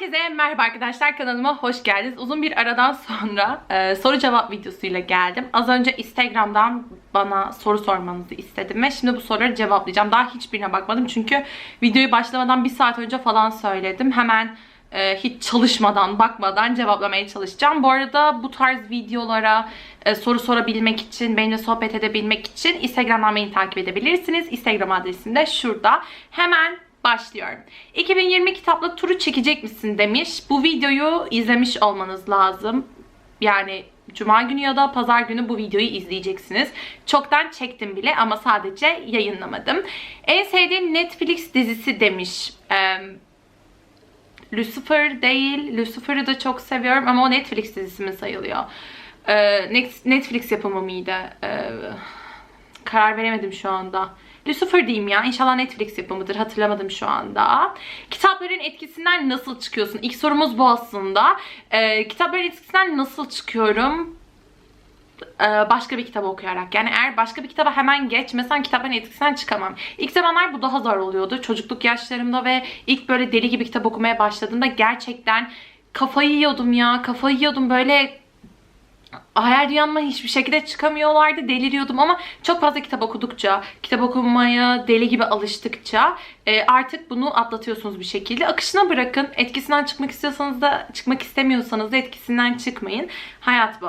Herkese merhaba arkadaşlar kanalıma hoş geldiniz. Uzun bir aradan sonra e, soru cevap videosuyla geldim. Az önce Instagram'dan bana soru sormanızı istedim ve şimdi bu soruları cevaplayacağım. Daha hiçbirine bakmadım çünkü videoyu başlamadan bir saat önce falan söyledim. Hemen e, hiç çalışmadan, bakmadan cevaplamaya çalışacağım. Bu arada bu tarz videolara e, soru sorabilmek için, benimle sohbet edebilmek için Instagram'dan beni takip edebilirsiniz. Instagram adresim de şurada. Hemen başlıyorum. 2020 kitaplık turu çekecek misin demiş. Bu videoyu izlemiş olmanız lazım. Yani Cuma günü ya da Pazar günü bu videoyu izleyeceksiniz. Çoktan çektim bile ama sadece yayınlamadım. En sevdiğim Netflix dizisi demiş. Ee, Lucifer değil. Lucifer'ı da çok seviyorum ama o Netflix dizisi mi sayılıyor? Ee, Netflix yapımı mıydı? Ee, karar veremedim şu anda. Lucifer diyeyim ya. İnşallah Netflix yapımıdır. Hatırlamadım şu anda. Kitapların etkisinden nasıl çıkıyorsun? İlk sorumuz bu aslında. Ee, kitapların etkisinden nasıl çıkıyorum? Ee, başka bir kitap okuyarak. Yani eğer başka bir kitaba hemen geçmesen kitapların etkisinden çıkamam. İlk zamanlar bu daha zor oluyordu. Çocukluk yaşlarımda ve ilk böyle deli gibi kitap okumaya başladığımda gerçekten kafayı yiyordum ya. Kafayı yiyordum böyle hayal dünyama hiçbir şekilde çıkamıyorlardı. Deliriyordum ama çok fazla kitap okudukça, kitap okumaya deli gibi alıştıkça e, artık bunu atlatıyorsunuz bir şekilde. Akışına bırakın. Etkisinden çıkmak istiyorsanız da çıkmak istemiyorsanız da etkisinden çıkmayın. Hayat bu.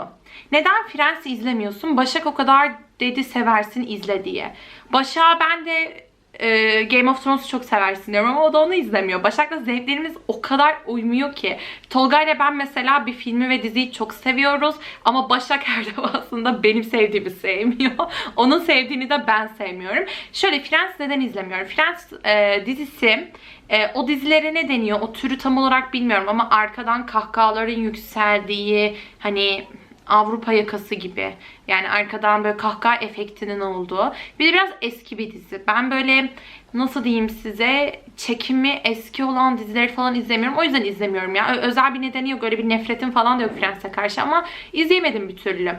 Neden Friends'i izlemiyorsun? Başak o kadar dedi seversin izle diye. Başak'a ben de e, Game of Thrones'u çok seversin diyorum ama o da onu izlemiyor. Başak'la zevklerimiz o kadar uymuyor ki. Tolga ile ben mesela bir filmi ve diziyi çok seviyoruz ama Başak her defasında benim sevdiğimi sevmiyor. Onun sevdiğini de ben sevmiyorum. Şöyle Friends neden izlemiyorum? Friends e, dizisi e, o dizilere ne deniyor? O türü tam olarak bilmiyorum ama arkadan kahkahaların yükseldiği hani Avrupa yakası gibi. Yani arkadan böyle kahkaha efektinin olduğu. Bir de biraz eski bir dizi. Ben böyle nasıl diyeyim size çekimi eski olan dizileri falan izlemiyorum. O yüzden izlemiyorum ya. Özel bir nedeni yok. Öyle bir nefretim falan da yok Friends'e karşı ama izleyemedim bir türlü.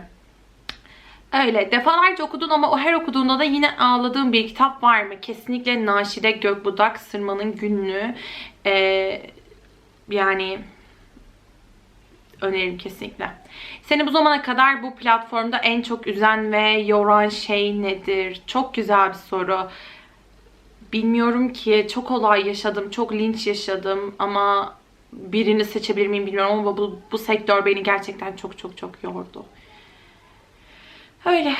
Öyle. Defalarca okudun ama o her okuduğunda da yine ağladığım bir kitap var mı? Kesinlikle Naşide Gökbudak Sırmanın Günlüğü. Ee, yani öneririm kesinlikle. Seni bu zamana kadar bu platformda en çok üzen ve yoran şey nedir? Çok güzel bir soru. Bilmiyorum ki. Çok olay yaşadım. Çok linç yaşadım. Ama birini seçebilir miyim bilmiyorum ama bu, bu sektör beni gerçekten çok çok çok yordu. Öyle.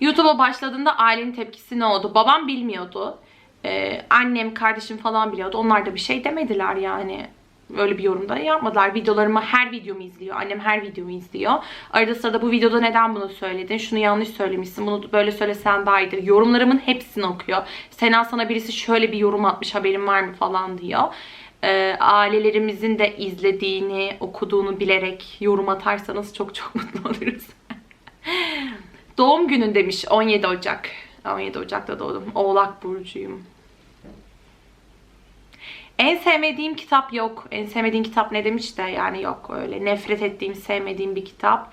YouTube'a başladığında ailenin tepkisi ne oldu? Babam bilmiyordu. Ee, annem, kardeşim falan biliyordu. Onlar da bir şey demediler yani öyle bir yorumda yapmadılar. Videolarımı her videomu izliyor. Annem her videomu izliyor. Arada sırada bu videoda neden bunu söyledin? Şunu yanlış söylemişsin. Bunu böyle söylesen daha iyidir. Yorumlarımın hepsini okuyor. Sena sana birisi şöyle bir yorum atmış haberin var mı falan diyor. Ee, ailelerimizin de izlediğini, okuduğunu bilerek yorum atarsanız çok çok mutlu oluruz. Doğum günün demiş 17 Ocak. 17 Ocak'ta doğdum. Oğlak burcuyum. En sevmediğim kitap yok. En sevmediğim kitap ne demiş de yani yok öyle. Nefret ettiğim, sevmediğim bir kitap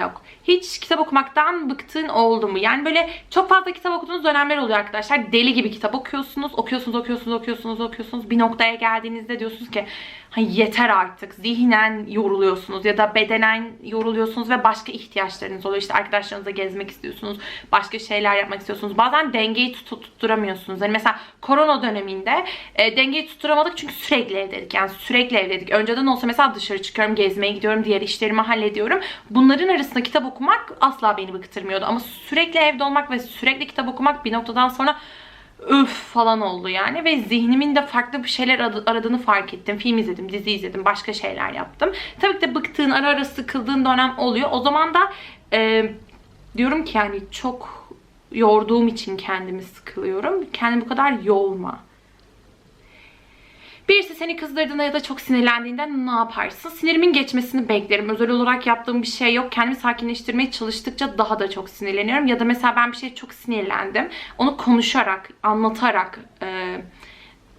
yok. Hiç kitap okumaktan bıktığın oldu mu? Yani böyle çok fazla kitap okuduğunuz dönemler oluyor arkadaşlar. Deli gibi kitap okuyorsunuz. Okuyorsunuz, okuyorsunuz, okuyorsunuz, okuyorsunuz. Bir noktaya geldiğinizde diyorsunuz ki hani yeter artık. Zihnen yoruluyorsunuz ya da bedenen yoruluyorsunuz ve başka ihtiyaçlarınız oluyor. İşte arkadaşlarınızla gezmek istiyorsunuz. Başka şeyler yapmak istiyorsunuz. Bazen dengeyi tut tutturamıyorsunuz. Hani mesela korona döneminde e, dengeyi tutturamadık çünkü sürekli evdeydik. Yani sürekli evdeydik. Önceden olsa mesela dışarı çıkıyorum, gezmeye gidiyorum, diğer işlerimi hallediyorum. Bunların arasında kitap okumak asla beni bıktırmıyordu. Ama sürekli evde olmak ve sürekli kitap okumak bir noktadan sonra öf falan oldu yani ve zihnimin de farklı bir şeyler aradığını fark ettim. Film izledim, dizi izledim, başka şeyler yaptım. Tabii ki de bıktığın, ara ara sıkıldığın dönem oluyor. O zaman da e, diyorum ki yani çok yorduğum için kendimi sıkılıyorum. Kendimi bu kadar yorma. Birisi seni kızdırdığında ya da çok sinirlendiğinde ne yaparsın? Sinirimin geçmesini beklerim. Özel olarak yaptığım bir şey yok. Kendimi sakinleştirmeye çalıştıkça daha da çok sinirleniyorum. Ya da mesela ben bir şeye çok sinirlendim. Onu konuşarak, anlatarak, e,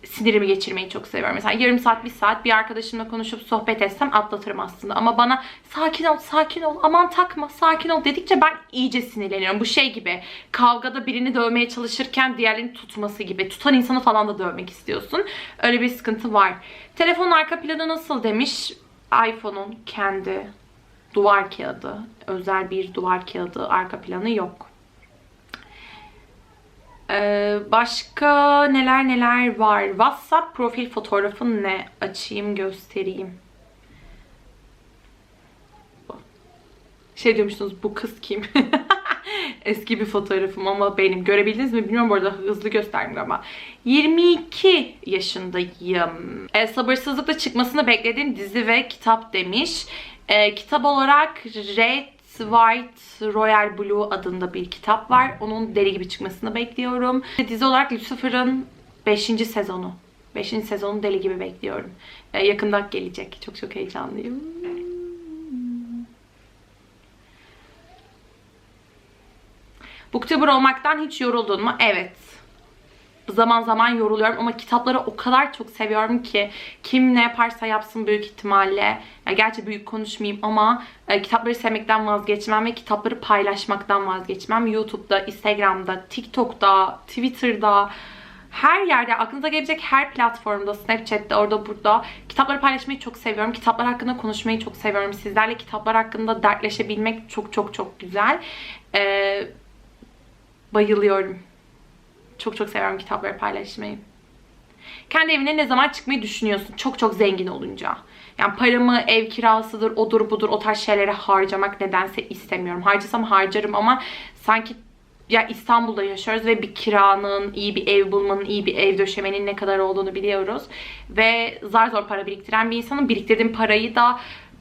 sinirimi geçirmeyi çok seviyorum. Mesela yarım saat, bir saat bir arkadaşımla konuşup sohbet etsem atlatırım aslında. Ama bana sakin ol, sakin ol, aman takma, sakin ol dedikçe ben iyice sinirleniyorum. Bu şey gibi kavgada birini dövmeye çalışırken diğerlerini tutması gibi. Tutan insanı falan da dövmek istiyorsun. Öyle bir sıkıntı var. Telefonun arka planı nasıl demiş. iPhone'un kendi duvar kağıdı, özel bir duvar kağıdı arka planı yok. Ee, başka neler neler var. WhatsApp profil fotoğrafın ne? Açayım göstereyim. Şey diyormuşsunuz bu kız kim? Eski bir fotoğrafım ama benim. Görebildiniz mi bilmiyorum bu arada hızlı gösterdim ama. 22 yaşındayım. E, sabırsızlıkla çıkmasını beklediğim dizi ve kitap demiş. E, kitap olarak Red White Royal Blue adında bir kitap var. Onun deli gibi çıkmasını bekliyorum. Dizi olarak Lucifer'ın 5. sezonu. 5. sezonu deli gibi bekliyorum. E, yakında gelecek. Çok çok heyecanlıyım. Booktuber olmaktan hiç yoruldun mu? Evet. Zaman zaman yoruluyorum ama kitapları o kadar çok seviyorum ki kim ne yaparsa yapsın büyük ihtimalle. Ya gerçi büyük konuşmayayım ama e, kitapları sevmekten vazgeçmem ve kitapları paylaşmaktan vazgeçmem. YouTube'da, Instagram'da, TikTok'ta, Twitter'da her yerde aklınıza gelebilecek her platformda, Snapchat'te, orada burada kitapları paylaşmayı çok seviyorum. Kitaplar hakkında konuşmayı çok seviyorum. Sizlerle kitaplar hakkında dertleşebilmek çok çok çok güzel. Ee, bayılıyorum. Çok çok seviyorum kitapları paylaşmayı. Kendi evine ne zaman çıkmayı düşünüyorsun? Çok çok zengin olunca. Yani paramı ev kirasıdır, odur budur o tarz şeylere harcamak nedense istemiyorum. Harcasam harcarım ama sanki ya İstanbul'da yaşıyoruz ve bir kiranın, iyi bir ev bulmanın, iyi bir ev döşemenin ne kadar olduğunu biliyoruz. Ve zar zor para biriktiren bir insanın biriktirdiğim parayı da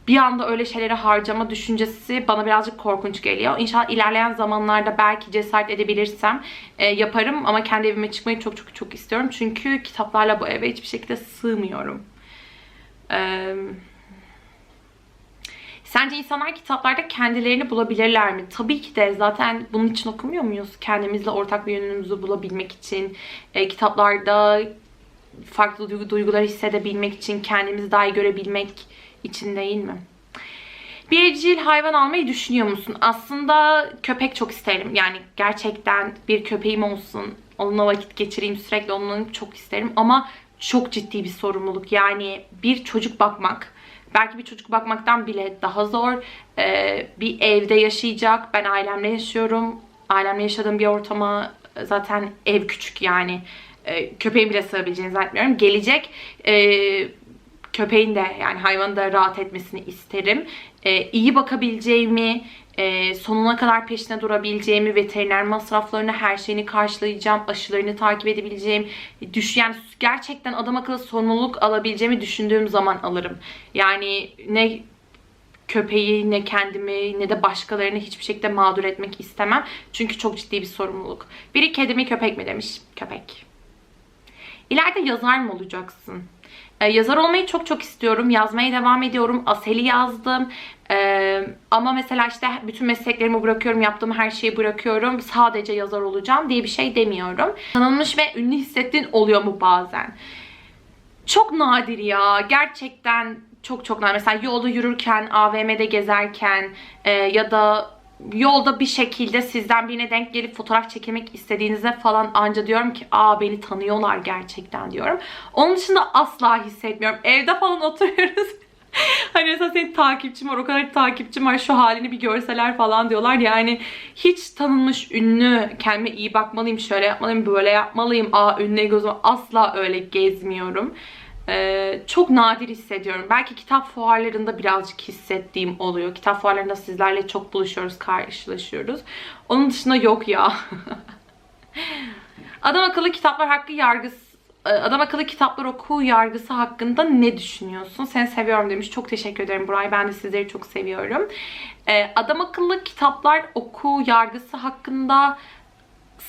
bir anda öyle şeylere harcama düşüncesi bana birazcık korkunç geliyor. İnşallah ilerleyen zamanlarda belki cesaret edebilirsem e, yaparım ama kendi evime çıkmayı çok çok çok istiyorum. Çünkü kitaplarla bu eve hiçbir şekilde sığmıyorum. Eee... Sence insanlar kitaplarda kendilerini bulabilirler mi? Tabii ki de zaten bunun için okumuyor muyuz? Kendimizle ortak bir yönümüzü bulabilmek için, e, kitaplarda farklı duygu, duygular hissedebilmek için, kendimizi daha iyi görebilmek için değil mi? Bir evcil hayvan almayı düşünüyor musun? Aslında köpek çok isterim. Yani gerçekten bir köpeğim olsun. Onunla vakit geçireyim sürekli onunla çok isterim. Ama çok ciddi bir sorumluluk. Yani bir çocuk bakmak belki bir çocuk bakmaktan bile daha zor. Ee, bir evde yaşayacak. Ben ailemle yaşıyorum. Ailemle yaşadığım bir ortama zaten ev küçük yani. Ee, köpeğin bile sığabileceğini zannetmiyorum. Gelecek. Ee, köpeğin de yani hayvanın da rahat etmesini isterim. Ee, iyi bakabileceğimi, e, sonuna kadar peşine durabileceğimi, veteriner masraflarını, her şeyini karşılayacağım, aşılarını takip edebileceğim, düş yani gerçekten adam akıllı sorumluluk alabileceğimi düşündüğüm zaman alırım. Yani ne köpeği ne kendimi ne de başkalarını hiçbir şekilde mağdur etmek istemem. Çünkü çok ciddi bir sorumluluk. Biri kedi mi köpek mi demiş. Köpek. İleride yazar mı olacaksın? Ee, yazar olmayı çok çok istiyorum. Yazmaya devam ediyorum. Aseli yazdım. Ee, ama mesela işte bütün mesleklerimi bırakıyorum. Yaptığım her şeyi bırakıyorum. Sadece yazar olacağım diye bir şey demiyorum. Tanınmış ve ünlü hissettiğin oluyor mu bazen? Çok nadir ya. Gerçekten çok çok nadir. Mesela yolda yürürken, AVM'de gezerken e, ya da yolda bir şekilde sizden birine denk gelip fotoğraf çekilmek istediğinizde falan anca diyorum ki aa beni tanıyorlar gerçekten diyorum. Onun dışında asla hissetmiyorum. Evde falan oturuyoruz. hani mesela senin takipçim var, o kadar takipçim var, şu halini bir görseler falan diyorlar. Yani hiç tanınmış ünlü, kendime iyi bakmalıyım, şöyle yapmalıyım, böyle yapmalıyım, aa ünlü gözüm asla öyle gezmiyorum. Ee, çok nadir hissediyorum. Belki kitap fuarlarında birazcık hissettiğim oluyor. Kitap fuarlarında sizlerle çok buluşuyoruz, karşılaşıyoruz. Onun dışında yok ya. Adam akıllı kitaplar hakkı yargısı Adam akıllı kitaplar oku yargısı hakkında ne düşünüyorsun? Seni seviyorum demiş. Çok teşekkür ederim Buray. Ben de sizleri çok seviyorum. Adam akıllı kitaplar oku yargısı hakkında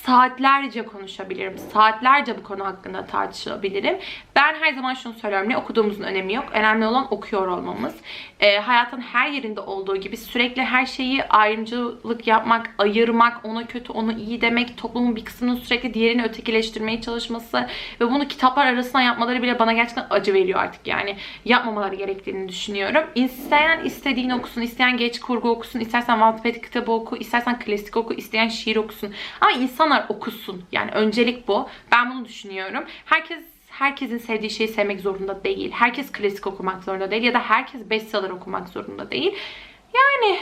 saatlerce konuşabilirim. Saatlerce bu konu hakkında tartışabilirim. Ben her zaman şunu söylüyorum. Ne okuduğumuzun önemi yok. Önemli olan okuyor olmamız. Ee, hayatın her yerinde olduğu gibi sürekli her şeyi ayrımcılık yapmak, ayırmak, ona kötü, ona iyi demek, toplumun bir kısmının sürekli diğerini ötekileştirmeye çalışması ve bunu kitaplar arasında yapmaları bile bana gerçekten acı veriyor artık yani. Yapmamaları gerektiğini düşünüyorum. İsteyen istediğini okusun, isteyen geç kurgu okusun, istersen Wattpad kitabı oku, istersen klasik oku, isteyen şiir okusun. Ama insanlar okusun. Yani öncelik bu. Ben bunu düşünüyorum. Herkes herkesin sevdiği şeyi sevmek zorunda değil. Herkes klasik okumak zorunda değil ya da herkes bestseller okumak zorunda değil. Yani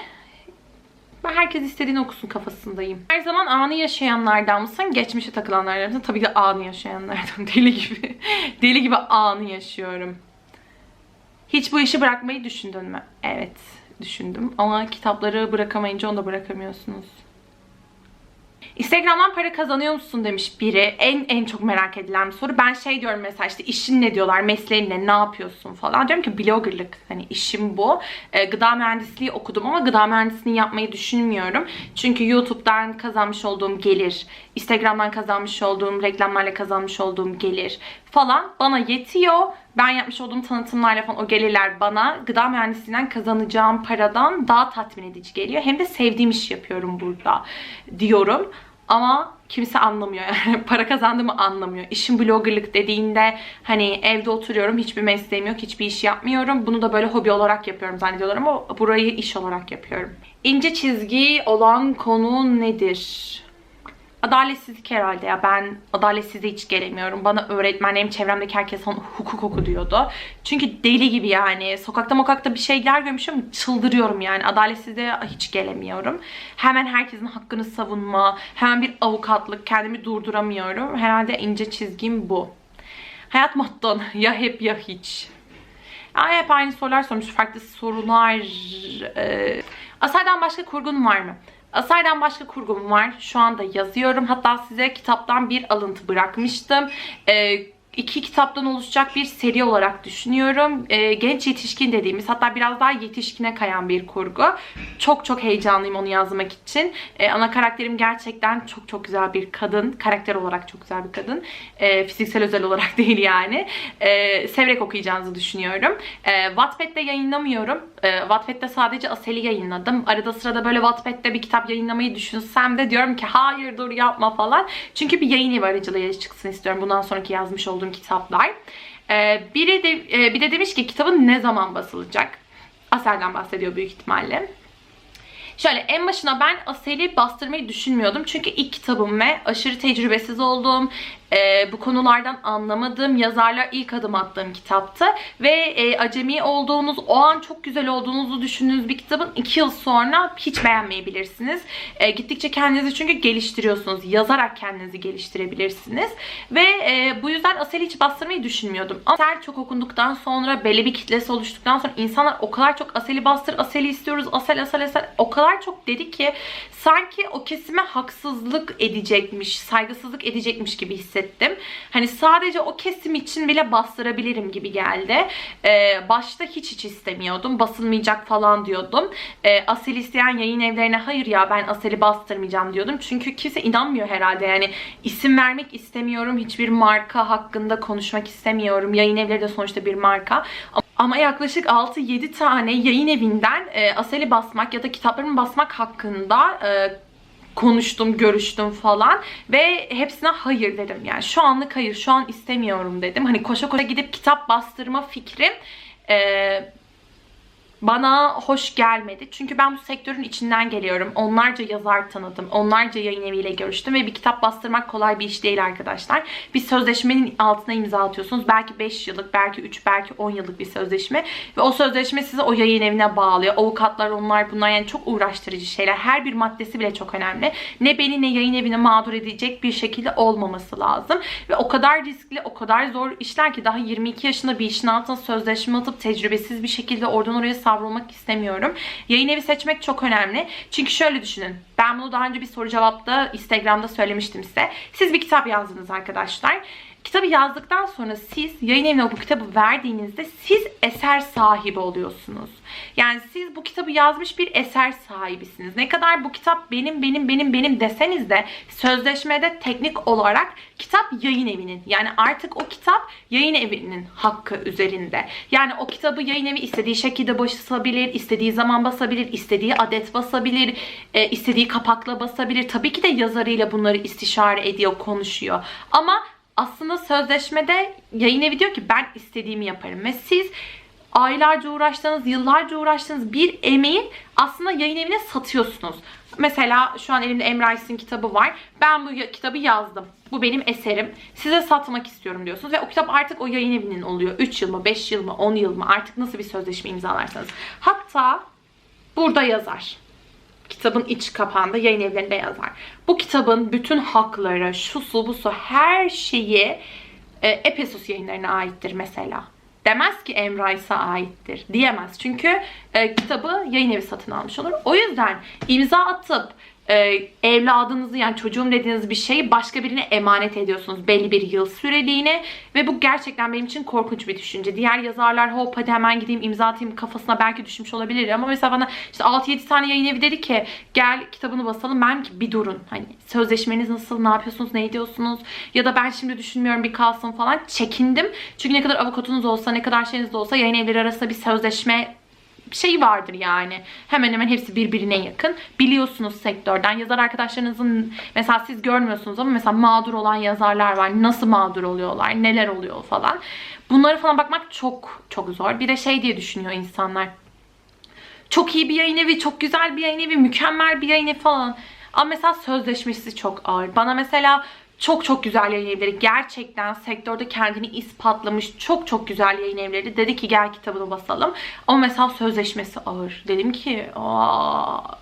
ben herkes istediğini okusun kafasındayım. Her zaman anı yaşayanlardan mısın? Geçmişe takılanlardan mısın? Tabii ki anı yaşayanlardan. Deli gibi. Deli gibi anı yaşıyorum. Hiç bu işi bırakmayı düşündün mü? Evet, düşündüm. Ama kitapları bırakamayınca onu da bırakamıyorsunuz. Instagram'dan para kazanıyor musun demiş biri. En en çok merak edilen bir soru. Ben şey diyorum mesela işte işin ne diyorlar, mesleğin ne, ne yapıyorsun falan. Diyorum ki bloggerlık. Hani işim bu. Ee, gıda mühendisliği okudum ama gıda mühendisliğini yapmayı düşünmüyorum. Çünkü YouTube'dan kazanmış olduğum gelir, Instagram'dan kazanmış olduğum, reklamlarla kazanmış olduğum gelir falan bana yetiyor. Ben yapmış olduğum tanıtımlarla falan o gelirler bana gıda mühendisliğinden kazanacağım paradan daha tatmin edici geliyor. Hem de sevdiğim iş yapıyorum burada diyorum. Ama kimse anlamıyor yani para kazandığımı anlamıyor. İşim bloggerlık dediğinde hani evde oturuyorum hiçbir mesleğim yok hiçbir iş yapmıyorum. Bunu da böyle hobi olarak yapıyorum zannediyorlar ama burayı iş olarak yapıyorum. İnce çizgi olan konu nedir? Adaletsizlik herhalde ya. Ben adaletsizliğe hiç gelemiyorum. Bana öğretmenlerim, çevremdeki herkes falan hukuk oku diyordu. Çünkü deli gibi yani. Sokakta mokakta bir şeyler görmüşüm çıldırıyorum yani. Adaletsizliğe hiç gelemiyorum. Hemen herkesin hakkını savunma, hemen bir avukatlık, kendimi durduramıyorum. Herhalde ince çizgim bu. Hayat motton ya hep ya hiç. Aa, hep aynı sorular sormuş. Farklı sorular. Ee, Asar'dan başka kurgun var mı? Asar'dan başka kurgum var. Şu anda yazıyorum. Hatta size kitaptan bir alıntı bırakmıştım. Ee, iki kitaptan oluşacak bir seri olarak düşünüyorum. Ee, genç yetişkin dediğimiz hatta biraz daha yetişkine kayan bir kurgu. Çok çok heyecanlıyım onu yazmak için. Ee, ana karakterim gerçekten çok çok güzel bir kadın. Karakter olarak çok güzel bir kadın. Ee, fiziksel özel olarak değil yani. Ee, severek okuyacağınızı düşünüyorum. Ee, Wattpad'de yayınlamıyorum. Ee, Wattpad'de sadece Asel'i yayınladım. Arada sırada böyle Wattpad'de bir kitap yayınlamayı düşünsem de diyorum ki hayır dur yapma falan. Çünkü bir yayın evi aracılığıyla çıksın istiyorum. Bundan sonraki yazmış olduğum kitaplar. Ee, biri de, e, bir de demiş ki kitabın ne zaman basılacak? Asel'den bahsediyor büyük ihtimalle. Şöyle en başına ben Asel'i bastırmayı düşünmüyordum. Çünkü ilk kitabım ve aşırı tecrübesiz olduğum, e, bu konulardan anlamadığım, yazarlar ilk adım attığım kitaptı. Ve e, acemi olduğunuz, o an çok güzel olduğunuzu düşündüğünüz bir kitabın iki yıl sonra hiç beğenmeyebilirsiniz. E, gittikçe kendinizi çünkü geliştiriyorsunuz. Yazarak kendinizi geliştirebilirsiniz. Ve e, bu yüzden Asel'i hiç bastırmayı düşünmüyordum. Ama Asel çok okunduktan sonra, belli bir kitlesi oluştuktan sonra insanlar o kadar çok Asel'i bastır, Asel'i istiyoruz, Asel, Asel, Asel o kadar çok dedi ki sanki o kesime haksızlık edecekmiş, saygısızlık edecekmiş gibi hissettim. Hani sadece o kesim için bile bastırabilirim gibi geldi. Ee, başta hiç hiç istemiyordum. Basılmayacak falan diyordum. Ee, Asil isteyen yayın evlerine hayır ya ben Asel'i bastırmayacağım diyordum. Çünkü kimse inanmıyor herhalde. Yani isim vermek istemiyorum. Hiçbir marka hakkında konuşmak istemiyorum. Yayın evleri de sonuçta bir marka. Ama yaklaşık 6-7 tane yayın evinden e, Asel'i basmak ya da kitaplarımı basmak hakkında e, konuştum, görüştüm falan ve hepsine hayır dedim. Yani şu anlık hayır, şu an istemiyorum dedim. Hani koşa koşa gidip kitap bastırma fikrim e, bana hoş gelmedi. Çünkü ben bu sektörün içinden geliyorum. Onlarca yazar tanıdım. Onlarca yayın eviyle görüştüm ve bir kitap bastırmak kolay bir iş değil arkadaşlar. Bir sözleşmenin altına imza atıyorsunuz. Belki 5 yıllık, belki 3, belki 10 yıllık bir sözleşme. Ve o sözleşme sizi o yayın evine bağlıyor. Avukatlar onlar bunlar yani çok uğraştırıcı şeyler. Her bir maddesi bile çok önemli. Ne beni ne yayın evini mağdur edecek bir şekilde olmaması lazım. Ve o kadar riskli, o kadar zor işler ki daha 22 yaşında bir işin altına sözleşme atıp tecrübesiz bir şekilde oradan oraya savrulmak istemiyorum. Yayın evi seçmek çok önemli. Çünkü şöyle düşünün. Ben bunu daha önce bir soru cevapta Instagram'da söylemiştim size. Siz bir kitap yazdınız arkadaşlar. Kitabı yazdıktan sonra siz yayın evine bu kitabı verdiğinizde siz eser sahibi oluyorsunuz. Yani siz bu kitabı yazmış bir eser sahibisiniz. Ne kadar bu kitap benim benim benim benim deseniz de sözleşmede teknik olarak kitap yayın evinin. Yani artık o kitap yayın evinin hakkı üzerinde. Yani o kitabı yayın evi istediği şekilde basabilir, istediği zaman basabilir, istediği adet basabilir, e, istediği kapakla basabilir. Tabii ki de yazarıyla bunları istişare ediyor, konuşuyor. Ama aslında sözleşmede yayın evi diyor ki ben istediğimi yaparım ve siz aylarca uğraştığınız, yıllarca uğraştığınız bir emeğin aslında yayın evine satıyorsunuz. Mesela şu an elimde Emre Ays'in kitabı var. Ben bu kitabı yazdım. Bu benim eserim. Size satmak istiyorum diyorsunuz ve o kitap artık o yayın evinin oluyor. 3 yıl mı, 5 yıl mı, 10 yıl mı artık nasıl bir sözleşme imzalarsanız. Hatta burada yazar kitabın iç kapağında yayın evlerinde yazar. Bu kitabın bütün hakları, şu su bu su her şeyi e, Epesus yayınlarına aittir mesela. Demez ki Emrais'a aittir. Diyemez. Çünkü e, kitabı yayın evi satın almış olur. O yüzden imza atıp e, evladınızı yani çocuğum dediğiniz bir şeyi başka birine emanet ediyorsunuz belli bir yıl süreliğine ve bu gerçekten benim için korkunç bir düşünce. Diğer yazarlar hop hadi hemen gideyim imza atayım kafasına belki düşmüş olabilir ama mesela bana işte 6-7 tane yayın evi dedi ki gel kitabını basalım ben ki bir durun hani sözleşmeniz nasıl ne yapıyorsunuz ne ediyorsunuz ya da ben şimdi düşünmüyorum bir kalsın falan çekindim. Çünkü ne kadar avukatınız olsa ne kadar şeyiniz de olsa yayın evleri arasında bir sözleşme şey vardır yani. Hemen hemen hepsi birbirine yakın. Biliyorsunuz sektörden. Yazar arkadaşlarınızın mesela siz görmüyorsunuz ama mesela mağdur olan yazarlar var. Nasıl mağdur oluyorlar? Neler oluyor falan. Bunları falan bakmak çok çok zor. Bir de şey diye düşünüyor insanlar. Çok iyi bir yayın evi, çok güzel bir yayın evi, mükemmel bir yayın evi falan. Ama mesela sözleşmesi çok ağır. Bana mesela çok çok güzel yayın evleri. Gerçekten sektörde kendini ispatlamış çok çok güzel yayın evleri. Dedi ki gel kitabını basalım. Ama mesela sözleşmesi ağır. Dedim ki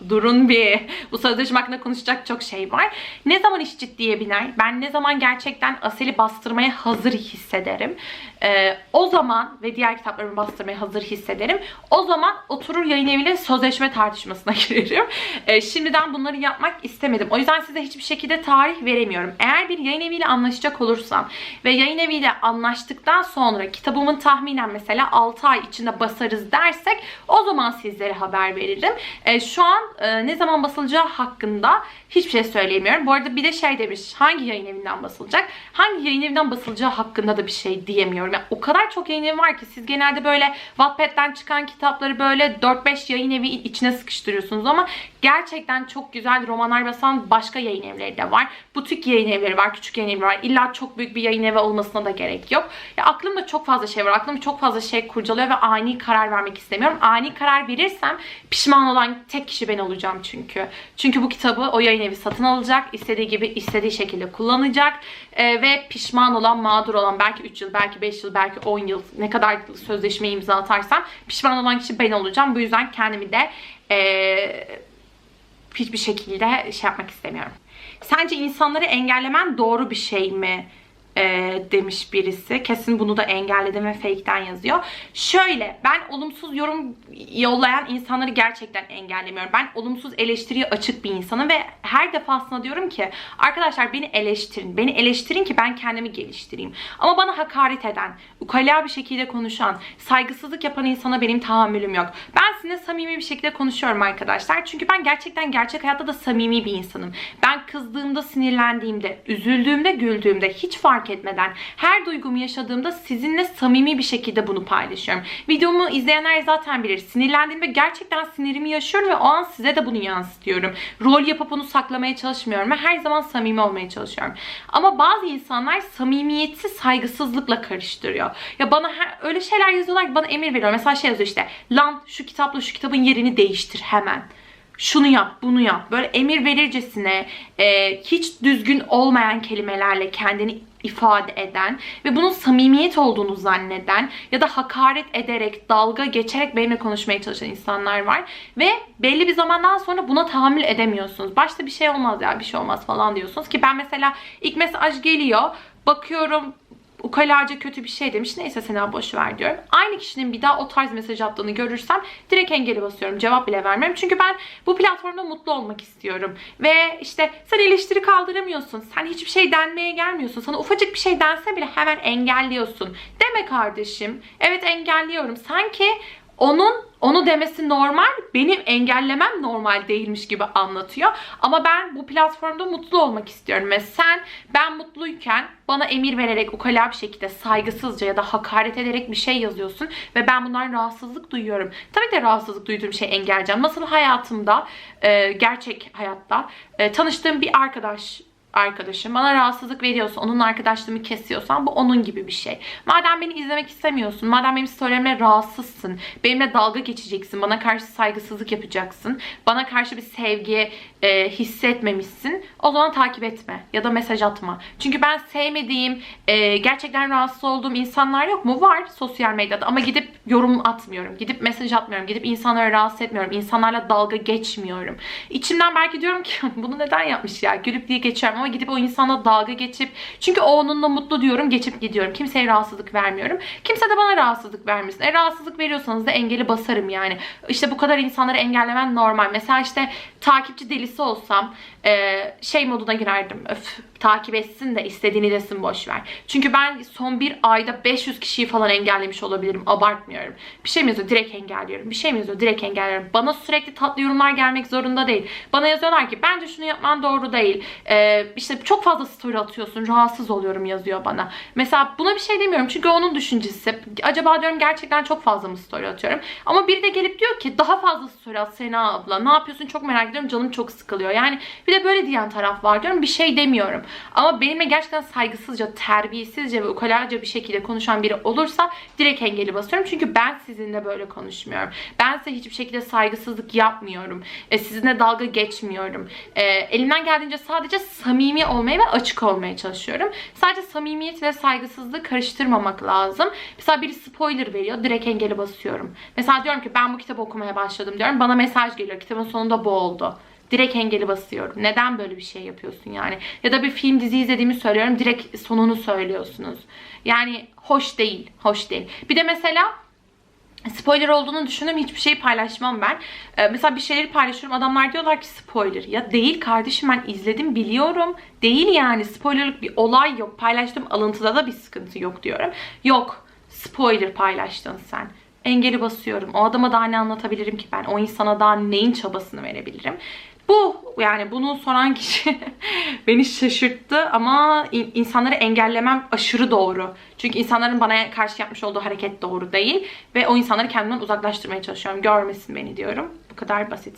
durun bir. Bu sözleşme hakkında konuşacak çok şey var. Ne zaman iş ciddiye biner? Ben ne zaman gerçekten Asel'i bastırmaya hazır hissederim Ee, o zaman ve diğer kitaplarımı bastırmaya hazır hissederim o zaman oturur yayın eviyle sözleşme tartışmasına girerim Ee, şimdiden bunları yapmak istemedim o yüzden size hiçbir şekilde tarih veremiyorum eğer bir yayın eviyle anlaşacak olursam ve yayın eviyle anlaştıktan sonra kitabımın tahminen mesela 6 ay içinde basarız dersek o zaman sizlere haber veririm. E, şu an e, ne zaman basılacağı hakkında hiçbir şey söyleyemiyorum. Bu arada bir de şey demiş hangi yayın evinden basılacak? Hangi yayın evinden basılacağı hakkında da bir şey diyemiyorum. Yani o kadar çok yayın var ki siz genelde böyle Wattpad'den çıkan kitapları böyle 4-5 yayın evi içine sıkıştırıyorsunuz ama gerçekten çok güzel romanlar basan başka yayın evleri de var. Butik yayın evleri var, küçük yayın evleri var. İlla çok büyük bir yayın evi olmasına da gerek yok. Ya aklımda çok fazla şey var. Aklım çok fazla şey kurcalıyor ve ani karar vermek istemiyorum. Ani karar verirsem pişman olan tek kişi ben olacağım çünkü. Çünkü bu kitabı o yayın evi satın alacak. istediği gibi istediği şekilde kullanacak. Ee, ve pişman olan, mağdur olan belki 3 yıl, belki 5 yıl, belki 10 yıl ne kadar sözleşme imza atarsam pişman olan kişi ben olacağım. Bu yüzden kendimi de ee, hiçbir şekilde şey yapmak istemiyorum. Sence insanları engellemen doğru bir şey mi? Ee, demiş birisi. Kesin bunu da engelledim ve fake'ten yazıyor. Şöyle ben olumsuz yorum yollayan insanları gerçekten engellemiyorum. Ben olumsuz eleştiriye açık bir insanım ve her defasında diyorum ki arkadaşlar beni eleştirin. Beni eleştirin ki ben kendimi geliştireyim. Ama bana hakaret eden, ukala bir şekilde konuşan, saygısızlık yapan insana benim tahammülüm yok. Ben sizinle samimi bir şekilde konuşuyorum arkadaşlar. Çünkü ben gerçekten gerçek hayatta da samimi bir insanım. Ben kızdığımda, sinirlendiğimde, üzüldüğümde, güldüğümde hiç fark etmeden her duygumu yaşadığımda sizinle samimi bir şekilde bunu paylaşıyorum. Videomu izleyenler zaten bilir. Sinirlendiğimde gerçekten sinirimi yaşıyorum ve o an size de bunu yansıtıyorum. Rol yapıp onu saklamaya çalışmıyorum ve her zaman samimi olmaya çalışıyorum. Ama bazı insanlar samimiyeti saygısızlıkla karıştırıyor. Ya bana her, öyle şeyler yazıyorlar ki bana emir veriyor. Mesela şey yazıyor işte lan şu kitapla şu kitabın yerini değiştir hemen şunu yap, bunu yap. Böyle emir verircesine e, hiç düzgün olmayan kelimelerle kendini ifade eden ve bunun samimiyet olduğunu zanneden ya da hakaret ederek, dalga geçerek benimle konuşmaya çalışan insanlar var. Ve belli bir zamandan sonra buna tahammül edemiyorsunuz. Başta bir şey olmaz ya bir şey olmaz falan diyorsunuz ki ben mesela ilk mesaj geliyor bakıyorum ukalaca kötü bir şey demiş. Neyse Sena boş ver diyorum. Aynı kişinin bir daha o tarz mesaj attığını görürsem direkt engeli basıyorum. Cevap bile vermiyorum. Çünkü ben bu platformda mutlu olmak istiyorum. Ve işte sen eleştiri kaldıramıyorsun. Sen hiçbir şey denmeye gelmiyorsun. Sana ufacık bir şey dense bile hemen engelliyorsun. Deme kardeşim. Evet engelliyorum. Sanki onun onu demesi normal, benim engellemem normal değilmiş gibi anlatıyor. Ama ben bu platformda mutlu olmak istiyorum ve sen ben mutluyken bana emir vererek ukala bir şekilde saygısızca ya da hakaret ederek bir şey yazıyorsun ve ben bundan rahatsızlık duyuyorum. Tabii de rahatsızlık duyduğum şey engelleyeceğim. Nasıl hayatımda, e, gerçek hayatta e, tanıştığım bir arkadaş arkadaşım bana rahatsızlık veriyorsa, onun arkadaşlığımı kesiyorsan bu onun gibi bir şey. Madem beni izlemek istemiyorsun, madem benim storylerimle rahatsızsın, benimle dalga geçeceksin, bana karşı saygısızlık yapacaksın, bana karşı bir sevgi e, hissetmemişsin, o zaman takip etme ya da mesaj atma. Çünkü ben sevmediğim, e, gerçekten rahatsız olduğum insanlar yok mu? Var sosyal medyada ama gidip yorum atmıyorum, gidip mesaj atmıyorum, gidip insanları rahatsız etmiyorum, insanlarla dalga geçmiyorum. İçimden belki diyorum ki bunu neden yapmış ya, gülüp diye geçiyorum ama gidip o insana dalga geçip çünkü o onunla mutlu diyorum geçip gidiyorum. Kimseye rahatsızlık vermiyorum. Kimse de bana rahatsızlık vermesin. E rahatsızlık veriyorsanız da engeli basarım yani. İşte bu kadar insanları engellemen normal. Mesela işte takipçi delisi olsam e, şey moduna girerdim. Öf takip etsin de istediğini desin boş ver. Çünkü ben son bir ayda 500 kişiyi falan engellemiş olabilirim. Abartmıyorum. Bir şey mi yazıyor? Direkt engelliyorum. Bir şey mi yazıyor? Direkt engelliyorum. Bana sürekli tatlı yorumlar gelmek zorunda değil. Bana yazıyorlar ki bence şunu yapman doğru değil. Ee, işte çok fazla story atıyorsun. Rahatsız oluyorum yazıyor bana. Mesela buna bir şey demiyorum. Çünkü onun düşüncesi. Acaba diyorum gerçekten çok fazla mı story atıyorum? Ama biri de gelip diyor ki daha fazla story at Sena abla. Ne yapıyorsun? Çok merak ediyorum. Canım çok sıkılıyor. Yani bir de böyle diyen taraf var diyorum. Bir şey demiyorum. Ama benimle gerçekten saygısızca, terbiyesizce ve ukalaca bir şekilde konuşan biri olursa direkt engeli basıyorum. Çünkü ben sizinle böyle konuşmuyorum. Ben size hiçbir şekilde saygısızlık yapmıyorum. E, sizinle dalga geçmiyorum. E, elimden geldiğince sadece samimi olmaya ve açık olmaya çalışıyorum. Sadece samimiyet ve saygısızlığı karıştırmamak lazım. Mesela biri spoiler veriyor. Direkt engeli basıyorum. Mesela diyorum ki ben bu kitabı okumaya başladım diyorum. Bana mesaj geliyor. Kitabın sonunda bu oldu. Direkt engeli basıyorum. Neden böyle bir şey yapıyorsun yani? Ya da bir film dizi izlediğimi söylüyorum. Direkt sonunu söylüyorsunuz. Yani hoş değil. Hoş değil. Bir de mesela spoiler olduğunu düşündüm hiçbir şeyi paylaşmam ben. Ee, mesela bir şeyleri paylaşıyorum adamlar diyorlar ki spoiler. Ya değil kardeşim ben izledim biliyorum. Değil yani spoilerlık bir olay yok. Paylaştığım alıntıda da bir sıkıntı yok diyorum. Yok spoiler paylaştın sen. Engeli basıyorum. O adama daha ne anlatabilirim ki ben? O insana daha neyin çabasını verebilirim? Bu yani bunu soran kişi beni şaşırttı ama in- insanları engellemem aşırı doğru. Çünkü insanların bana karşı yapmış olduğu hareket doğru değil ve o insanları kendimden uzaklaştırmaya çalışıyorum. Görmesin beni diyorum. Bu kadar basit.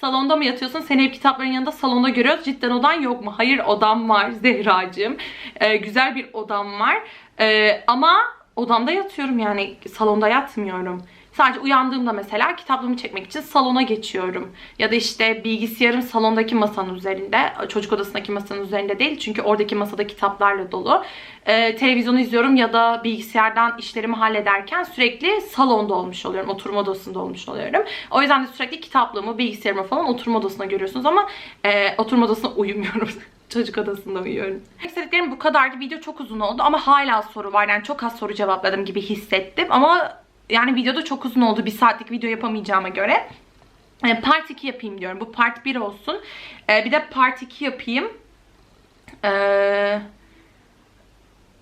Salonda mı yatıyorsun? Seni hep kitapların yanında salonda görüyoruz. Cidden odan yok mu? Hayır odam var Zehracığım. Ee, güzel bir odam var. Ee, ama odamda yatıyorum yani salonda yatmıyorum. Sadece uyandığımda mesela kitaplığımı çekmek için salona geçiyorum. Ya da işte bilgisayarım salondaki masanın üzerinde. Çocuk odasındaki masanın üzerinde değil. Çünkü oradaki masada kitaplarla dolu. Ee, televizyonu izliyorum ya da bilgisayardan işlerimi hallederken sürekli salonda olmuş oluyorum. Oturma odasında olmuş oluyorum. O yüzden de sürekli kitaplığımı, bilgisayarımı falan oturma odasına görüyorsunuz ama e, oturma odasına uyumuyorum. Çocuk odasında uyuyorum. İstediklerim bu kadardı. Video çok uzun oldu ama hala soru var. Yani çok az soru cevapladım gibi hissettim. Ama yani videoda çok uzun oldu. Bir saatlik video yapamayacağıma göre. E, part 2 yapayım diyorum. Bu part 1 olsun. E, bir de part 2 yapayım. Eee...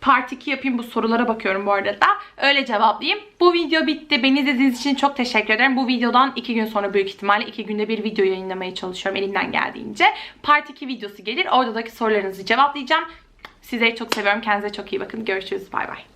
Part 2 yapayım bu sorulara bakıyorum bu arada. Öyle cevaplayayım. Bu video bitti. Beni izlediğiniz için çok teşekkür ederim. Bu videodan 2 gün sonra büyük ihtimalle 2 günde bir video yayınlamaya çalışıyorum elimden geldiğince. Part 2 videosu gelir. Oradaki sorularınızı cevaplayacağım. Sizleri çok seviyorum. Kendinize çok iyi bakın. Görüşürüz. Bay bay.